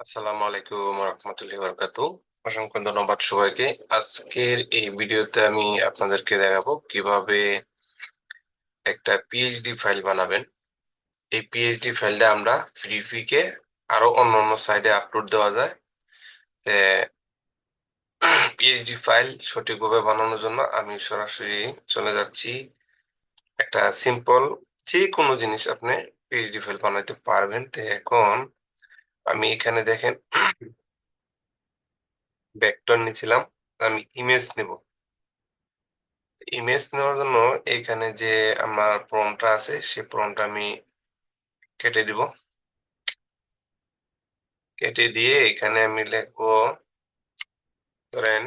আসসালামু আলাইকুম রহমতুল্লাহি বারাকাতু অসংখ্য ধন্যবাদ সবাইকে। আজকের এই ভিডিওতে আমি আপনাদেরকে দেখাবো কীভাবে একটা পিএইচডি ফাইল বানাবেন। এই পিএইচডি ফাইলটা আমরা ফ্রি সাইডে আপলোড দেওয়া যায়। পিএইচডি ফাইল সঠিকভাবে বানানোর জন্য আমি সরাসরি চলে যাচ্ছি। একটা সিম্পল যে কোনো জিনিস আপনি পিএইচডি ফাইল বানাইতে পারবেন। তো এখন আমি এখানে দেখেন ভেক্টর নিয়েছিলাম আমি ইমেজ নেব। ইমেজ নেওয়ার জন্য এখানে যে আমার প্রমটা আছে, সে প্রমটা আমি কেটে দিব। কেটে দিয়ে এখানে আমি লিখব, ধরেন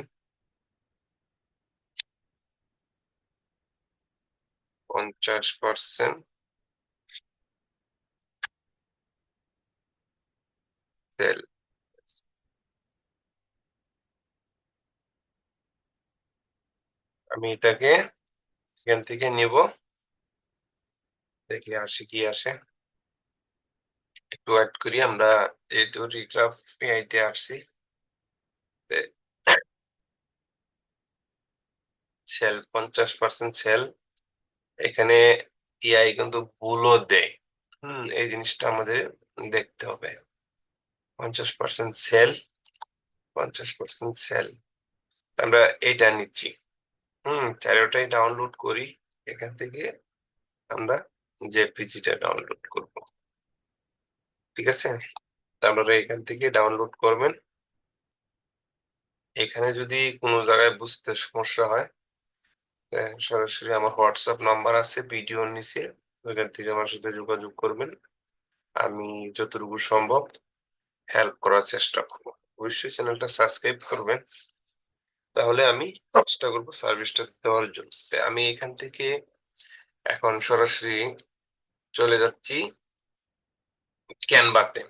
পঞ্চাশ পার্সেন্ট সেল আমি এটাকে এখান থেকে নিব দেখি আসে কি আসে একটু অ্যাড করি আমরা যেহেতু রিগ্রাফ এআইতে আসছি সেল পঞ্চাশ পার্সেন্ট সেল এখানে এআই কিন্তু ভুলও দেয় হম এই জিনিসটা আমাদের দেখতে হবে পঞ্চাশ পার্সেন্ট সেল পঞ্চাশ পার্সেন্ট সেল আমরা এইটা নিচ্ছি। হুম চারোটাই ডাউনলোড করি, এখান থেকে আমরা জেপিজিটা ডাউনলোড করব। ঠিক আছে? আপনারা এখান থেকে ডাউনলোড করবেন। এখানে যদি কোনো জায়গায় বুঝতে সমস্যা হয় সরাসরি আমার হোয়াটসঅ্যাপ নাম্বার আছে ভিডিও নিচে। ওইখান থেকে আমার সাথে যোগাযোগ করবেন। আমি যতটুকু সম্ভব হেল্প করার চেষ্টা করব। অবশ্যই চ্যানেলটা সাবস্ক্রাইব করবেন। তাহলে আমি চেষ্টা করব সার্ভিসটা দেওয়ার জন্য। আমি এখান থেকে এখন সরাসরি চলে যাচ্ছি ক্যানভাতে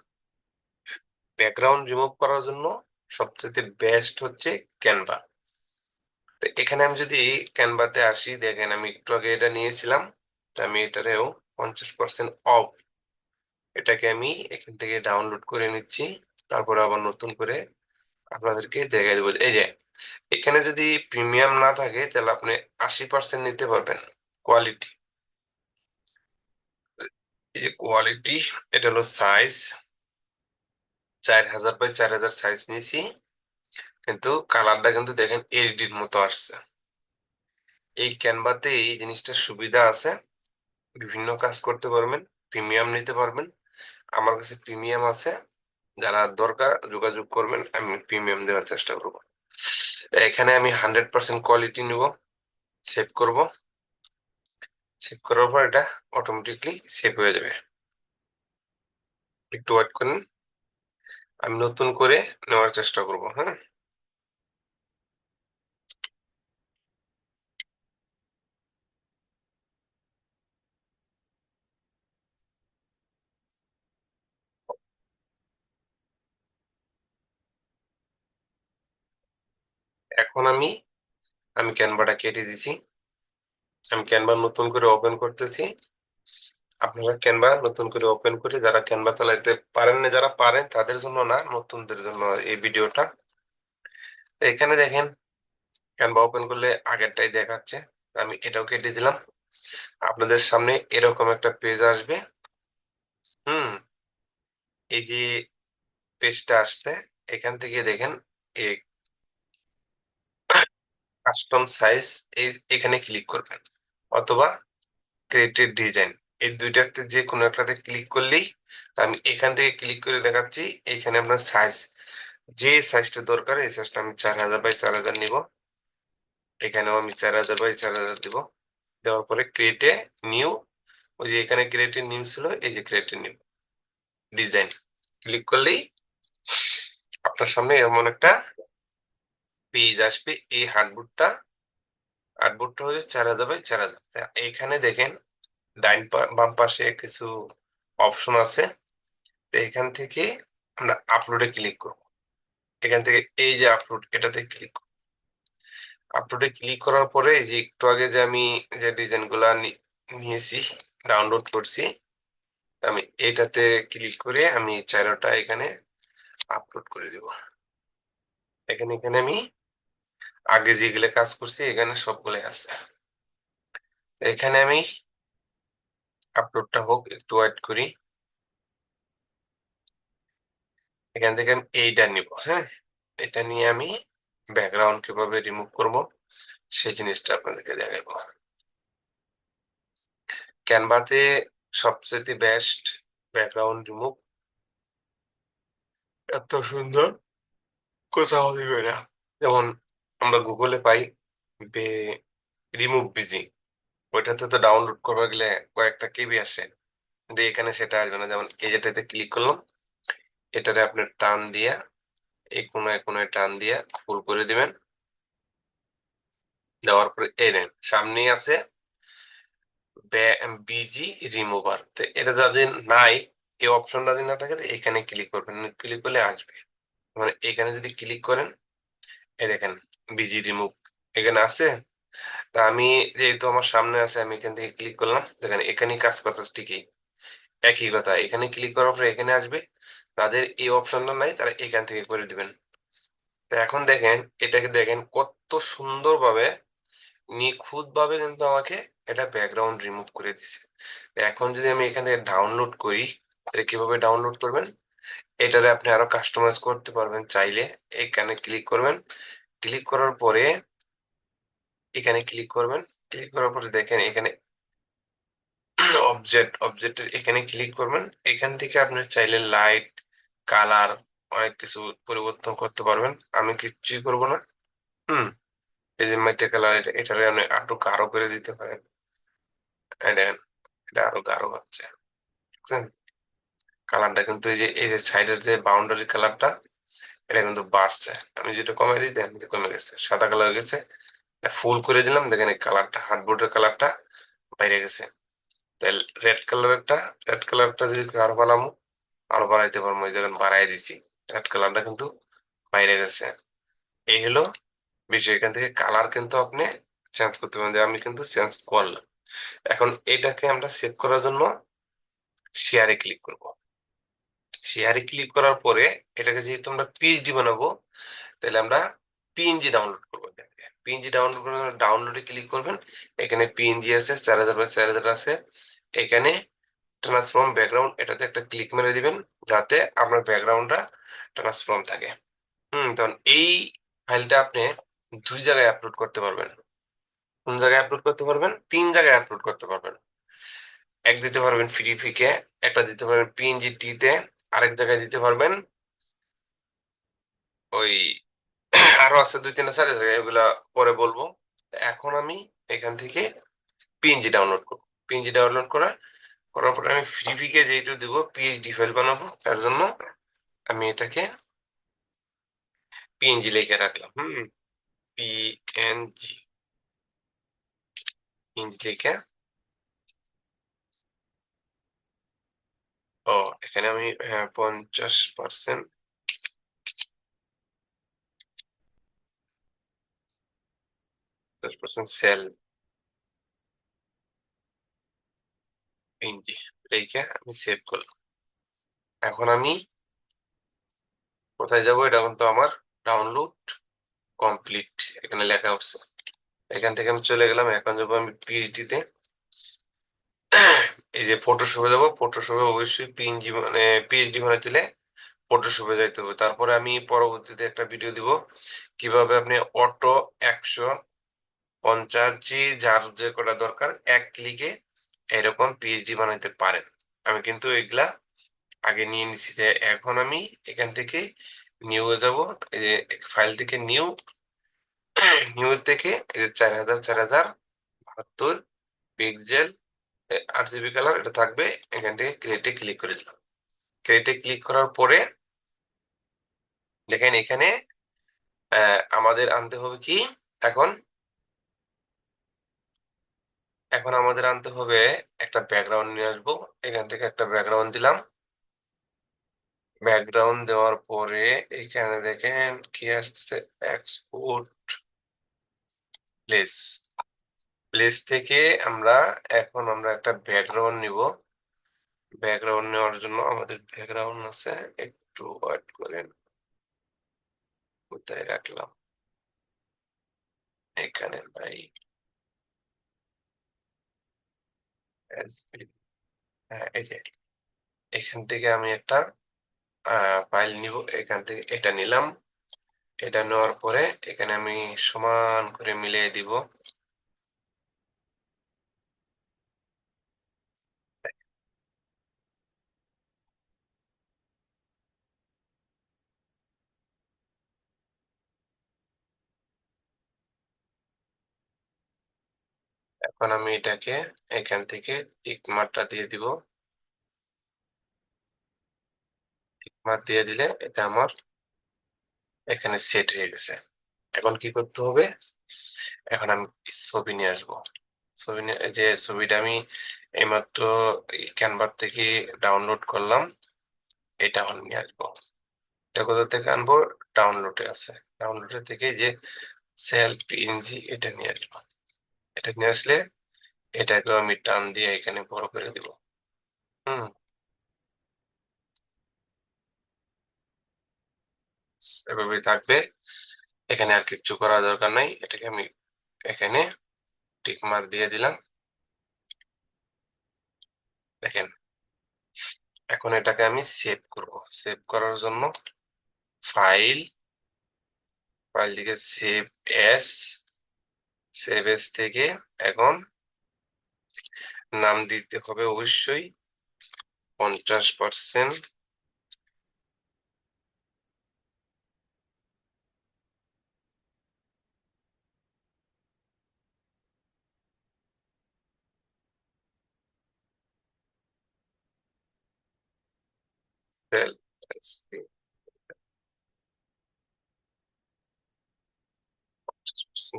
ব্যাকগ্রাউন্ড রিমুভ করার জন্য সবচেয়ে বেস্ট হচ্ছে ক্যানভা তো এখানে আমি যদি ক্যানভাতে আসি, দেখেন আমি একটু আগে এটা নিয়েছিলাম। আমি এটারেও পঞ্চাশ পার্সেন্ট অফ এটাকে আমি এখান থেকে ডাউনলোড করে নিচ্ছি। তারপরে আবার নতুন করে আপনাদেরকে দেখাই দেবো। এই যে, এখানে যদি প্রিমিয়াম না থাকে, তাহলে আপনি আশি পার্সেন্ট নিতে পারবেন কোয়ালিটি এই যে কোয়ালিটি এটা হলো সাইজ চার হাজার বাই চার হাজার সাইজ নিয়েছি। কিন্তু কালারটা কিন্তু দেখেন এইচডির মতো আসছে। এই ক্যানভাতে এই জিনিসটার সুবিধা আছে। বিভিন্ন কাজ করতে পারবেন প্রিমিয়াম নিতে পারবেন। আমার কাছে প্রিমিয়াম আছে। যারা দরকার যোগাযোগ করবেন, আমি প্রিমিয়াম দেওয়ার চেষ্টা করব। এখানে আমি হান্ড্রেড পার্সেন্ট কোয়ালিটি নিব। সেভ করব। সেভ করার পর এটা অটোমেটিকলি সেভ হয়ে যাবে। একটু ওয়েট করেন। আমি নতুন করে নেওয়ার চেষ্টা করব হ্যাঁ? এখন আমি আমি ক্যানভাটা কেটে দিছি। আমি ক্যানভা নতুন করে ওপেন করতেছি। আপনারা ক্যানভা নতুন করে ওপেন করে যারা ক্যানভা চালাইতে পারেন না, যারা পারেন, তাদের জন্য না, নতুনদের জন্য এই ভিডিওটা। এখানে দেখেন ক্যানভা ওপেন করলে আগেরটাই দেখাচ্ছে। আমি এটাও কেটে দিলাম। আপনাদের সামনে এরকম একটা পেজ আসবে। হুম, এই যে পেজটা আসতে এখান থেকে দেখেন, এই কাস্টম সাইজ এই এখানে ক্লিক করবেন অথবা ক্রিয়েটেড ডিজাইন এই দুইটাতে যে কোনো একটাতে ক্লিক করলেই আমি এখান থেকে ক্লিক করে দেখাচ্ছি, এখানে আপনার সাইজ যে সাইজটা দরকার এই সাইজটা আমি চার হাজার বাই চার হাজার নিব। এখানেও আমি চার হাজার বাই চার হাজার দিব। দেওয়ার পরে ক্রিয়েটে নিউ ওই যে এখানে ক্রিয়েটে নিউ ছিল, এই যে ক্রিয়েটে নিউ ডিজাইন ক্লিক করলেই আপনার সামনে এমন একটা পেজ আসবে, এই হার্ডবোর্ডটা হার্ডবোর্ডটা হচ্ছে চার হাজার বাই চার হাজার এইখানে দেখেন ডাইন বাম পাশে কিছু অপশন আছে। তো এখান থেকে আমরা আপলোডে ক্লিক করব। এখান থেকে এই যে আপলোড এটাতে ক্লিক করব। আপলোডে ক্লিক করার পরে যে একটু আগে যে আমি যে ডিজাইনগুলা নিয়েছি ডাউনলোড করছি আমি এটাতে ক্লিক করে আমি চারোটা এখানে আপলোড করে দিব। এখানে এখানে আমি আগে যেগুলো কাজ করছি, এখানে সবগুলো আছে। এখানে আমি আপলোডটা হোক, একটু ওয়েট করি। এখান থেকে আমি এইটা নিব হ্যাঁ? এটা নিয়ে আমি ব্যাকগ্রাউন্ড কীভাবে রিমুভ করব, সেই জিনিসটা আপনাদেরকে দেখাবো। ক্যানভাতে সবচেয়ে বেস্ট ব্যাকগ্রাউন্ড রিমুভ এত সুন্দর, কোথাও দিবে না। যেমন আমরা গুগলে পাই বে রিমুভ বিজি ওইটাতে তো ডাউনলোড করবার গেলে কয়েকটা কেবি আসে। কিন্তু এখানে সেটা আসবে না। যেমন এই যেটাতে ক্লিক করলাম, এটাতে আপনি টান দিয়া এই কোনায় কোনায় টান দিয়া ফুল করে দিবেন। দেওয়ার পরে এই নেন সামনেই আছে বিজি রিমুভার তো এটা যাদের নাই, এই অপশনটা যদি না থাকে, তো এখানে ক্লিক করবেন। ক্লিক করলে আসবে। মানে এখানে যদি ক্লিক করেন, এই দেখেন বিজি রিমুভ এখানে আছে। তা আমি যেহেতু আমার সামনে আছে, আমি এখান থেকে ক্লিক করলাম। দেখেন, এখানেই কাজ করতেছে ঠিকই। একই কথা, এখানে ক্লিক করার পরে এখানে আসবে। তাদের এই অপশনটা নাই, তারা এখান থেকে করে দিবেন। তো এখন দেখেন, এটাকে দেখেন কত সুন্দরভাবে নিখুঁত ভাবে কিন্তু আমাকে এটা ব্যাকগ্রাউন্ড রিমুভ করে দিছে। এখন যদি আমি এখান থেকে ডাউনলোড করি, তাহলে কীভাবে ডাউনলোড করবেন? এটারে আপনি আরও কাস্টমাইজ করতে পারবেন চাইলে। এখানে ক্লিক করবেন। ক্লিক করার পরে এখানে ক্লিক করবেন। ক্লিক করার পরে দেখেন এখানে অবজেক্ট অবজেক্টের এখানে ক্লিক করবেন। এখান থেকে আপনি চাইলে লাইট কালার অনেক কিছু পরিবর্তন করতে পারবেন। আমি কিচ্ছুই করব না। হুম, এই যে মেটে কালার এটা, এটারে আপনি আরও গাঢ় করে দিতে পারেন। দেখেন, এটা আরও গাঢ় হচ্ছে। কালারটা কিন্তু এই যে এই যে সাইডের যে বাউন্ডারি কালারটা এটা কিন্তু বাড়ছে। আমি যেটা কমে দিই দেখেন কমে গেছে। সাদা কালার গেছে। ফুল করে দিলাম। দেখেন এই কালারটা হার্ডবোর্ডের কালারটা বাইরে গেছে। রেড কালারটা রেড কালারটা যদি আরও বানাবো আরও বাড়াইতে পারব। এই দেখেন বাড়াই দিছি। রেড কালারটা কিন্তু বাইরে গেছে। এই হলো বিষয়। এখান থেকে কালার কিন্তু আপনি চেঞ্জ করতে পারেন। যে আমি কিন্তু চেঞ্জ করলাম। এখন এটাকে আমরা সেভ করার জন্য শেয়ারে ক্লিক করব। শেয়ারে ক্লিক করার পরে এটাকে যেহেতু আমরা পিএইচডি বানাবো, তাহলে আমরা পিএনজি ডাউনলোড করব। পিএনজি ডাউনলোড করে ডাউনলোডে ক্লিক করবেন। এখানে পিএনজি আছে, চার হাজার বাই চার হাজার আছে। এখানে ট্রান্সফর্ম ব্যাকগ্রাউন্ড এটাতে একটা ক্লিক মেরে দিবেন, যাতে আপনার ব্যাকগ্রাউন্ডটা ট্রান্সফর্ম থাকে। হুম, তখন এই ফাইলটা আপনি দুই জায়গায় আপলোড করতে পারবেন। কোন জায়গায় আপলোড করতে পারবেন? তিন জায়গায় আপলোড করতে পারবেন। এক দিতে পারবেন ফ্রি ফিকে একটা দিতে পারবেন পিএনজি টিতে আরেক জায়গায় দিতে পারবেন। ওই আরও আছে দুই তিনটা চার জায়গায় এগুলা পরে বলব। এখন আমি এখান থেকে পিএনজি ডাউনলোড করব। পিএনজি ডাউনলোড করা, করার পরে আমি ফ্রি ফিকে যেহেতু দিব পিএইচডি ফাইল বানাবো, তার জন্য আমি এটাকে পিএনজি লিখে রাখলাম। হুম পিএনজি পিএনজি লিখে এখানে আমি পঞ্চাশ পার্সেন্ট পার্সেন্ট সেল লিখে আমি সেভ করলাম। এখন আমি কোথায় যাব এটা কিন্তু আমার ডাউনলোড কমপ্লিট এখানে লেখা উঠছে এখান থেকে আমি চলে গেলাম, এখন যাব আমি পিএইচডিতে এই যে ফটোশপে যাব ফটোশপে অবশ্যই পিএনজি মানে পিএইচডি বানাতে দিলে ফটোশপে যাইতে হবে। তারপরে আমি পরবর্তীতে একটা ভিডিও দিব। কীভাবে আপনি অটো একশো পঞ্চাশ জি, যার যে কটা দরকার, এক ক্লিকে এরকম পিএইচডি বানাইতে পারেন। আমি কিন্তু এগুলা আগে নিয়ে নিছি এখন আমি এখান থেকে নিউ যাব। এই যে ফাইল থেকে নিউ নিউ থেকে এই যে চার হাজার চার হাজার বাহাত্তর পিক্সেল আট জিবি কালার এটা থাকবে। এখান থেকে ক্রিয়েটে ক্লিক করে দিলাম। ক্রিয়েটে ক্লিক করার পরে, দেখেন এখানে আমাদের আনতে হবে কি? এখন এখন আমাদের আনতে হবে একটা ব্যাকগ্রাউন্ড নিয়ে আসব। এখান থেকে একটা ব্যাকগ্রাউন্ড দিলাম। ব্যাকগ্রাউন্ড দেওয়ার পরে, এখানে দেখেন কি আসতেছে? এক্সপোর্ট প্লেস প্লেস থেকে আমরা এখন আমরা একটা ব্যাকগ্রাউন্ড নিব। ব্যাকগ্রাউন্ড নেওয়ার জন্য আমাদের ব্যাকগ্রাউন্ড আছে, একটু ওয়েট করেন। কোথায় রাখলাম? এখানে ভাই। হ্যাঁ এই যে। এখান থেকে আমি একটা ফাইল নিব। এখান থেকে এটা নিলাম। এটা নেওয়ার পরে এখানে আমি সমান করে মিলিয়ে দিব। এখন আমি এটাকে এখান থেকে টিক মার্কটা দিয়ে দিব। টিক মার্ক দিয়ে দিলে এটা আমার এখানে সেট হয়ে গেছে। এখন কি করতে হবে? এখন আমি ছবি নিয়ে আসব। ছবি যে ছবিটা আমি এইমাত্র ক্যানভার থেকে ডাউনলোড করলাম, এটা এখন নিয়ে আসব। এটা কোথা থেকে আনব? ডাউনলোডে আছে। ডাউনলোডের থেকে যে সেল পিএনজি এটা নিয়ে আসব। এটা নিয়ে আসলে এটাকে আমি টান দিয়ে এখানে বড় করে দিব। হুম। এভাবে থাকবে। এখানে আর কিচ্ছু করা দরকার নাই। এটাকে আমি এখানে টিক মার্ক দিয়ে দিলাম। দেখেন, এখন এটাকে আমি সেভ করব। সেভ করার জন্য ফাইল ফাইল থেকে সেভ এস সেভ থেকে এখন নাম দিতে হবে অবশ্যই পঞ্চাশ পার্সেন্ট।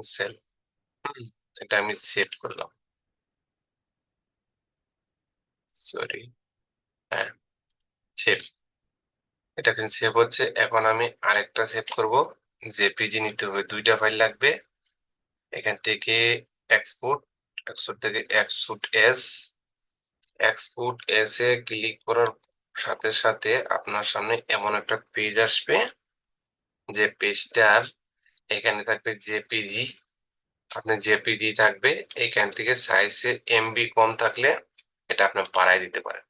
সেল এটা আমি সেভ করলাম। সরি হ্যাঁ সেভ এটা কিন্তু সেভ হচ্ছে। এখন আমি আরেকটা সেভ করব। জেপিজি নিতে হবে। দুইটা ফাইল লাগবে। এখান থেকে এক্সপোর্ট এক্সপোর্ট থেকে এক্সপোর্ট এস এক্সপোর্ট এস এ ক্লিক করার সাথে সাথে আপনার সামনে এমন একটা পেজ আসবে যে পেজটার এখানে থাকবে জেপিজি আপনার জেপিজি থাকবে এখান থেকে সাইজে এমবি কম থাকলে এটা আপনি বাড়াই দিতে পারেন।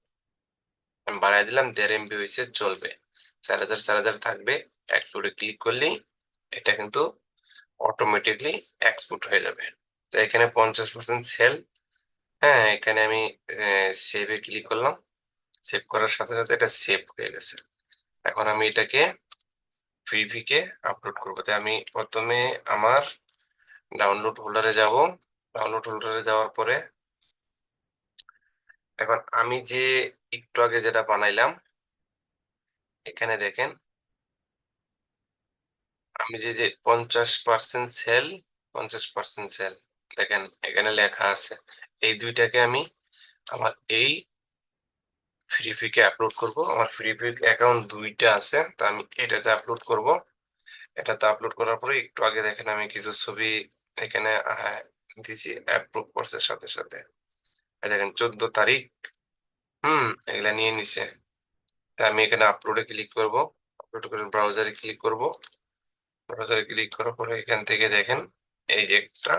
আমি বাড়াই দিলাম, দেড় এমবি হয়েছে, চলবে। চার হাজার চার হাজার থাকবে এক্সপোর্টে ক্লিক করলেই এটা কিন্তু অটোমেটিকলি এক্সপোর্ট হয়ে যাবে। তো এখানে পঞ্চাশ পার্সেন্ট সেল হ্যাঁ এখানে আমি সেভে ক্লিক করলাম। সেভ করার সাথে সাথে এটা সেভ হয়ে গেছে। এখন আমি এটাকে প্রিভিকে আপলোড করব। তাই আমি প্রথমে আমার ডাউনলোড হোল্ডারে যাব। ডাউনলোড হোল্ডারে যাওয়ার পরে এখন আমি যে একটু আগে যেটা বানাইলাম, এখানে দেখেন, আমি যে যে পঞ্চাশ পার্সেন্ট সেল পঞ্চাশ পার্সেন্ট সেল দেখেন এখানে লেখা আছে। এই দুইটাকে আমি আমার এই ফ্রিপিকে আপলোড করব। আমার ফ্রি ফ্রিপিক অ্যাকাউন্ট দুইটা আছে, তা আমি এটাতে আপলোড করব। এটাতে আপলোড করার পরে একটু আগে দেখেন আমি কিছু ছবি এখানে দিছি অ্যাপ্রুভ করছে সাথে সাথে। দেখেন, চোদ্দ তারিখ, হুম, এগুলা নিয়ে নিছে। তা আমি এখানে আপলোডে ক্লিক করব। আপলোড করে ব্রাউজারে ক্লিক করব। ব্রাউজারে ক্লিক করার পরে এখান থেকে দেখেন, এই যে একটা,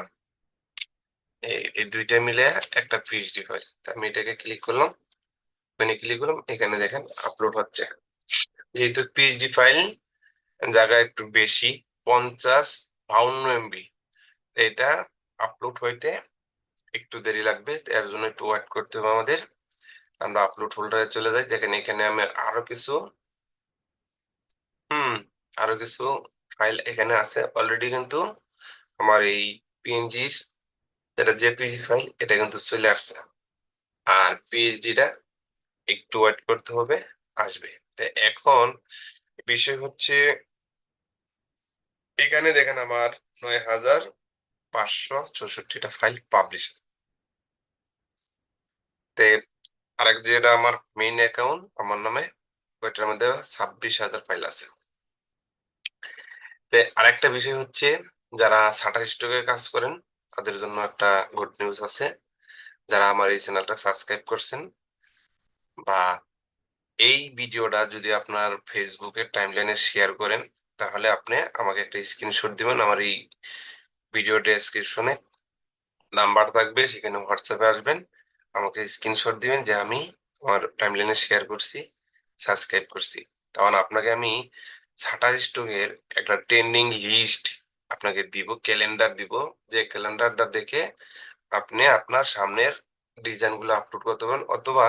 এই দুইটা মিলে একটা পিএইচডি ফাইল আমি এটাকে ক্লিক করলাম। ওখানে ক্লিক করলাম, এখানে দেখেন আপলোড হচ্ছে। যেহেতু পিএইচডি ফাইল জায়গা একটু বেশি, পঞ্চাশ, বাউন্ন এমবি এটা আপলোড হইতে একটু দেরি লাগবে, এর জন্য একটু ওয়েট করতে হবে আমাদের। আমরা আপলোড ফোল্ডারে চলে যাই, দেখেন এখানে আমি আরও কিছু, হুম, আরও কিছু ফাইল এখানে আছে। অলরেডি কিন্তু আমার এই পিএনজির যেটা জেপিজি ফাইল এটা কিন্তু চলে আসছে। আর পিএইচডিটা একটু ওয়েট করতে হবে, আসবে। এখন বিষয় হচ্ছে, এখানে দেখেন আমার নয় হাজার পাঁচশো চৌষট্টিটা ফাইল পাবলিশ আরেক যেটা আমার মেইন অ্যাকাউন্ট আমার নামে, ওইটার মধ্যে ছাব্বিশ হাজার ফাইল আছে। আরেকটা বিষয় হচ্ছে, যারা সাটা স্টকে কাজ করেন, তাদের জন্য একটা গুড নিউজ আছে। যারা আমার এই চ্যানেলটা সাবস্ক্রাইব করছেন, বা এই ভিডিওটা যদি আপনার ফেসবুকের টাইমলাইনে শেয়ার করেন, তাহলে আপনি আমাকে একটা স্ক্রিনশট দিবেন, আমার এই ভিডিও ডেসক্রিপশনে নাম্বার থাকবে, সেখানে হোয়াটসঅ্যাপে আসবেন। আমাকে স্ক্রিনশট দিবেন যে আমি আমার টাইমলাইনে শেয়ার করছি সাবস্ক্রাইব করছি। তখন আপনাকে আমি শাটার স্টকের একটা ট্রেন্ডিং লিস্ট আপনাকে দিব ক্যালেন্ডার দিব। যে ক্যালেন্ডারটা দেখে আপনি আপনার সামনের ডিজাইনগুলো আপলোড করতে পারেন অথবা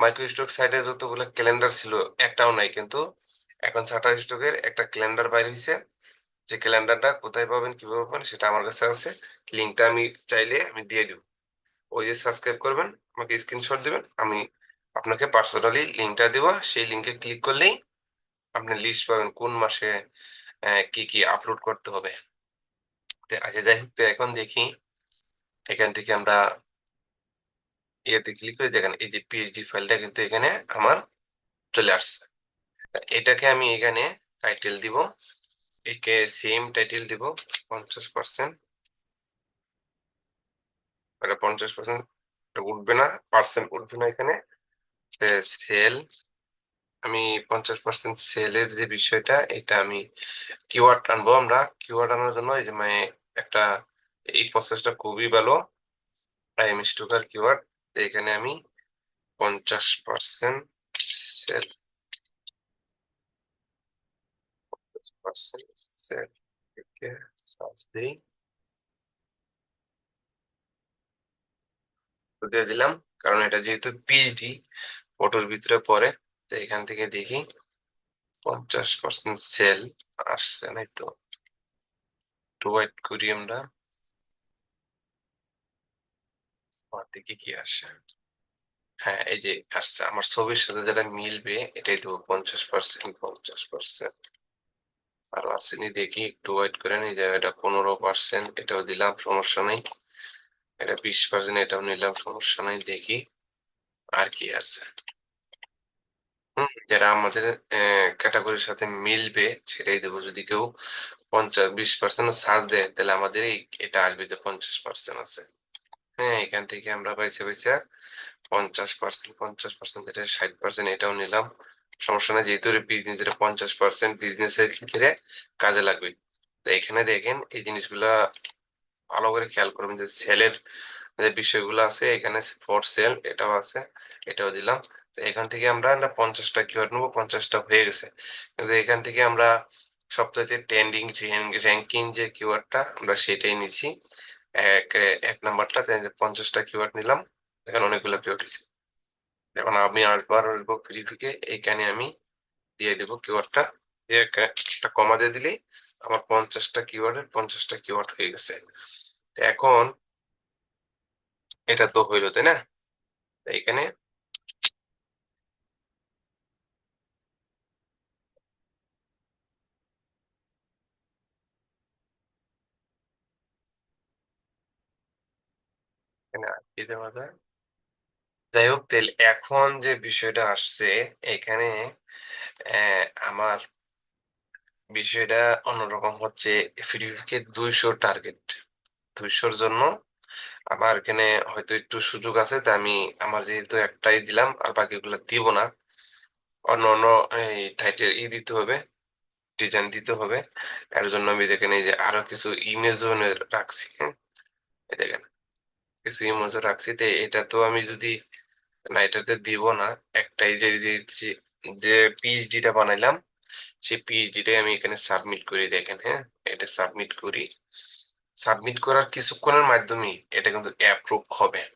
মাইক্রো স্টক সাইটে যতগুলো ক্যালেন্ডার ছিল, একটাও নাই। কিন্তু এখন শাটার স্টকের একটা ক্যালেন্ডার বাইর হয়েছে যে ক্যালেন্ডারটা কোথায় পাবেন, কীভাবে পাবেন, সেটা আমার কাছে আছে। লিঙ্কটা আমি চাইলে আমি দিয়ে দিব। ওই যে সাবস্ক্রাইব করবেন, আমাকে স্ক্রিনশট দিবেন, আমি আপনাকে পার্সোনালি লিঙ্কটা দিব। সেই লিঙ্কে ক্লিক করলেই আপনি লিস্ট পাবেন কোন মাসে কি কি আপলোড করতে হবে। আচ্ছা যাই হোক, তো এখন দেখি, এখান থেকে আমরা ইয়েতে ক্লিক করে দেখেন, এই যে পিএইচডি ফাইলটা কিন্তু এখানে আমার চলে আসছে। এটাকে আমি এখানে টাইটেল দিব। একে সেম টাইটেল দিব, পঞ্চাশ পার্সেন্ট এটা পঞ্চাশ পার্সেন্ট উঠবে না পার্সেন্ট উঠবে না এখানে। সেল আমি পঞ্চাশ পার্সেন্ট সেলের যে বিষয়টা, এটা আমি কিওয়ার্ড আনব আমরা। কিওয়ার্ড আনার জন্য এই যে মানে একটা, এই প্রসেসটা খুবই ভালো। আইএম স্টোকার কিওয়ার্ড এখানে আমি পঞ্চাশ percent sale percent sale search দিই দিয়ে দিলাম কারণ এটা যেহেতু পিএইচডি ফটোর ভিতরে পড়ে তো এখান থেকে দেখি পঞ্চাশ পার্সেন্ট সেল আসছে নাই তো একটু করি আমার কি আসে হ্যাঁ এই যে আসছে আমার ছবির সাথে যেটা মিলবে এটাই দেবো পঞ্চাশ পার্সেন্ট পঞ্চাশ পার্সেন্ট আর আসেনি দেখি একটু ওয়েট করে করেন? এই জায়গাটা পনেরো পার্সেন্ট এটাও দিলাম, সমস্যা নেই। এটা বিশ পার্সেন্ট এটাও নিলাম, সমস্যা নেই, দেখি আর কি আছে। হুম, যারা আমাদের ক্যাটাগরির সাথে মিলবে, সেটাই দেবো। যদি কেউ পঞ্চাশ, বিশ পার্সেন্ট সার্চ দেয়, তাহলে আমাদের এটা আসবে যে পঞ্চাশ পার্সেন্ট আছে। হ্যাঁ এখান থেকে আমরা পাইছে পাইছে, পঞ্চাশ পার্সেন্ট পঞ্চাশ পার্সেন্ট এটা ষাট পার্সেন্ট এটাও নিলাম। সমস্যা নেই, যেহেতু বিজনেস এটা পঞ্চাশ পার্সেন্ট বিজনেসের ক্ষেত্রে কাজে লাগবে। তো এখানে দেখেন, এই জিনিসগুলা ভালো করে খেয়াল করবেন যে সেলের যে বিষয়গুলো আছে, এখানে ফর সেল এটাও আছে, এটাও দিলাম। তো এখান থেকে আমরা না পঞ্চাশটা কিওয়ার্ড নেব, পঞ্চাশটা হয়ে গেছে। কিন্তু এখান থেকে আমরা সবচেয়ে ট্রেন্ডিং র্যাঙ্কিং যে কিওয়ার্ডটা আমরা সেটাই নিছি এক এক নাম্বারটা পঞ্চাশটা কিওয়ার্ড নিলাম। এখানে অনেকগুলো কিওয়ার্ড আছে। এখন আমি আরেকবার আসব প্রিভিউকে এইখানে আমি দিয়ে দেবো কিওয়ার্ডটা দিয়ে একটা- কমা দিয়ে দিলেই আমার পঞ্চাশটা কিওয়ার্ডের পঞ্চাশটা কিওয়ার্ড হয়ে গেছে। এখন এটা তো হইল, তাই না? তো এখানে এখানে আর কি দেওয়া যায়? যাই হোক তাহলে এখন যে বিষয়টা আসছে, এখানে আমার বিষয়টা অন্যরকম হচ্ছে ফ্রিকে দুইশো টার্গেট দুইশোর জন্য। আমার এখানে হয়তো একটু সুযোগ আছে, তা আমি আমার যেহেতু একটাই দিলাম, আর বাকিগুলো দিব না। অন্য অন্য এই টাইটেল ই দিতে হবে ডিজাইন দিতে হবে। এর জন্য আমি দেখেন, এই যে আরও কিছু ইমেজও রাখছি হ্যাঁ? দেখেন, কিছু ইমেজও রাখছি। তো এটা তো আমি যদি না, এটাতে দিব না। একটাই যে, যে- পিএইচডিটা বানাইলাম, সেই পিএইচডিটাই আমি এখানে সাবমিট করি, দেখেন হ্যাঁ? এটা সাবমিট করি। সাবমিট করার কিছুক্ষণের মাধ্যমেই এটা কিন্তু অ্যাপ্রুভ হবে।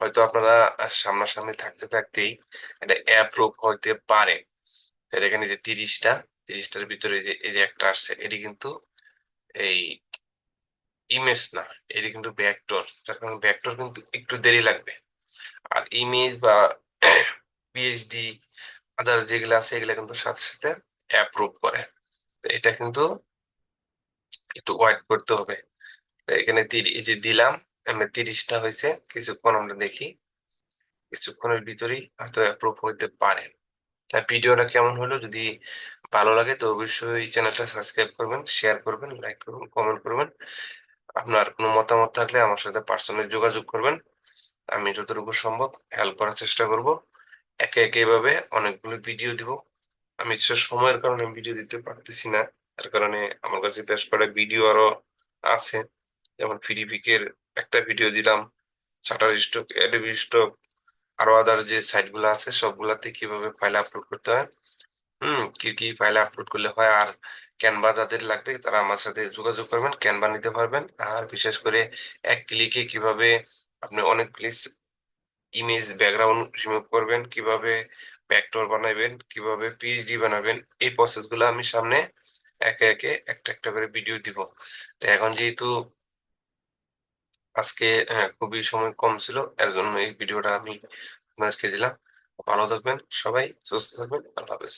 হয়তো আপনারা সামনাসামনি থাকতে থাকতেই এটা অ্যাপ্রুভ হইতে পারে। এখানে যে তিরিশটা, তিরিশটার ভিতরে যে, এই যে একটা আসছে, এটি কিন্তু এই ইমেজ না, এটি কিন্তু ভেক্টর যার কারণে ভেক্টর কিন্তু একটু দেরি লাগবে। আর ইমেজ বা পিএইচডি আদার যেগুলো আছে, এগুলো কিন্তু সাথে সাথে অ্যাপ্রুভ করে। তো এটা কিন্তু একটু ওয়েট করতে হবে। এখানে যে দিলাম আমরা তিরিশটা হয়েছে, কিছুক্ষণ আমরা দেখি। কিছুক্ষণের ভিতরেই হয়তো অ্যাপ্রুভ হইতে পারে। তা ভিডিওটা কেমন হলো? যদি ভালো লাগে, তো অবশ্যই চ্যানেলটা সাবস্ক্রাইব করবেন শেয়ার করবেন লাইক করবেন কমেন্ট করবেন। আপনার কোনো মতামত থাকলে আমার সাথে পার্সোনালি যোগাযোগ করবেন। আমি যতটুকু সম্ভব হেল্প করার চেষ্টা করব। একে একে এভাবে অনেকগুলো ভিডিও দিব। আমি সময়ের কারণে ভিডিও দিতে পারতেছি না। তার কারণে আমার কাছে বেশ কটা ভিডিও আরও আছে। যেমন ফিডিপিকের একটা ভিডিও দিলাম। শাটার স্টক অ্যাডোবি স্টক আরও আদার যে সাইটগুলো আছে, সবগুলাতে কীভাবে ফাইল আপলোড করতে হয়। হুম, কি কি ফাইল আপলোড করলে হয় আর ক্যানভা যাদের লাগবে, তারা আমার সাথে যোগাযোগ করবেন ক্যানভা নিতে পারবেন। আর বিশেষ করে এক ক্লিকে কীভাবে আপনি অনেক ক্লিক ইমেজ ব্যাকগ্রাউন্ড রিমুভ করবেন কীভাবে ভেক্টর বানাবেন কীভাবে পিএইচডি বানাবেন এই প্রসেসগুলো আমি সামনে একে একে একটা একটা করে ভিডিও দিব। তো এখন যেহেতু আজকে হ্যাঁ, খুবই সময় কম ছিল এর জন্য এই ভিডিওটা আমি আজকে দিলাম। ভালো থাকবেন সবাই সুস্থ থাকবেন আল্লাহ হাফেজ।